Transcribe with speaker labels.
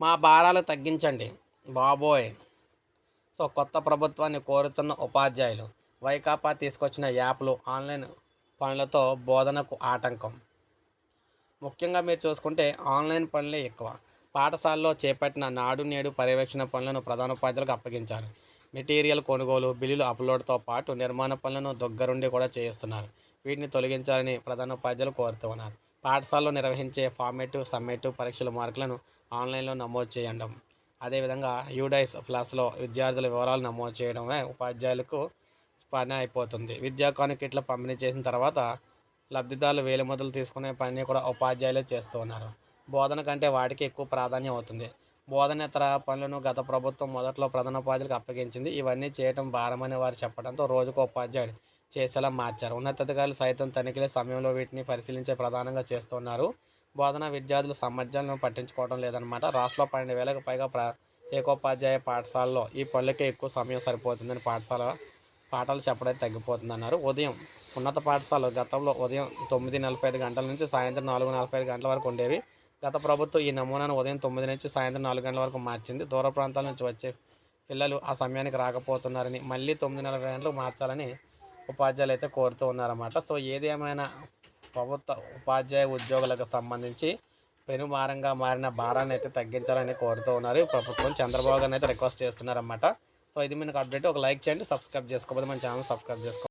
Speaker 1: మా భారాలు తగ్గించండి. బాబోయ్! సో కొత్త ప్రభుత్వాన్ని కోరుతున్న ఉపాధ్యాయులు వైకాపా తీసుకొచ్చిన యాప్లు ఆన్లైన్ పనులతో బోధనకు ఆటంకం. ముఖ్యంగా మీరు చూసుకుంటే ఆన్లైన్ పనులే ఎక్కువ. పాఠశాలలో చేపట్టిన నాడు నేడు పర్యవేక్షణ పనులను ప్రధానోపాధ్యాయులకు అప్పగించారు. మెటీరియల్ కొనుగోలు బిల్లులు అప్లోడ్తో పాటు నిర్మాణ పనులను దగ్గరుండి కూడా చేయిస్తున్నారు. వీటిని తొలగించాలని ప్రధానోపాధ్యాయులు కోరుతూ ఉన్నారు. పాఠశాలలో నిర్వహించే ఫార్మేటివ్ సమ్మేటివ్ పరీక్షల మార్కులను ఆన్లైన్లో నమోదు చేయడం. అదేవిధంగా యూడైస్ ప్లస్లో విద్యార్థుల వివరాలు నమోదు చేయడమే ఉపాధ్యాయులకు పని అయిపోతుంది. విద్యా కానుకీట్లు పంపిణీ చేసిన తర్వాత లబ్ధిదారులు వేలి మొదలు తీసుకునే పని కూడా ఉపాధ్యాయులే చేస్తూ ఉన్నారు. బోధన కంటే వాటికి ఎక్కువ ప్రాధాన్యం అవుతుంది. బోధనేతర పనులను గత ప్రభుత్వం మొదట్లో ప్రధానోపాధ్యాయులకు అప్పగించింది. ఇవన్నీ చేయటం భారమని వారు చెప్పడంతో రోజుకు ఉపాధ్యాయుడు చేసేలా మార్చారు. ఉన్నతాధికారులు సైతం తనిఖీల సమయంలో వీటిని పరిశీలించే ప్రధానంగా చేస్తున్నారు. బోధన విద్యార్థుల సామర్థ్యాలను పట్టించుకోవడం లేదనమాట రాష్ట్రంలో పన్నెండు వేలకు పైగా ప్ర ఏకోపాధ్యాయ పాఠశాలలో ఈ పనులకే ఎక్కువ సమయం సరిపోతుందని పాఠశాల పాఠాలు చెప్పడం తగ్గిపోతుందన్నారు. ఉదయం ఉన్నత పాఠశాల గతంలో ఉదయం తొమ్మిది నలభై ఐదు గంటల నుంచి సాయంత్రం నాలుగు నలభై ఐదు గంటల వరకు ఉండేవి. గత ప్రభుత్వం ఈ నమూనాను ఉదయం తొమ్మిది నుంచి సాయంత్రం నాలుగు గంటల వరకు మార్చింది. దూర ప్రాంతాల నుంచి వచ్చే పిల్లలు ఆ సమయానికి రాకపోతున్నారని మళ్ళీ తొమ్మిది నలభై గంటలకు మార్చాలని ఉపాధ్యాయులు అయితే కోరుతూ ఉన్నారన్నమాట. సో ఏదేమైనా ప్రభుత్వ ఉపాధ్యాయ ఉద్యోగులకు సంబంధించి పెనుమారంగా మారిన భారాన్ని అయితే తగ్గించాలని కోరుతూ ఉన్నారు. ప్రభుత్వం చంద్రబాబు గారిని అయితే రిక్వెస్ట్ చేస్తున్నారన్నమాట. సో ఇది మీకు అప్డేట్. ఒక లైక్ చేయండి సబ్స్క్రైబ్ చేసుకోకపోతే మన ఛానల్ సబ్స్క్రైబ్ చేసుకోండి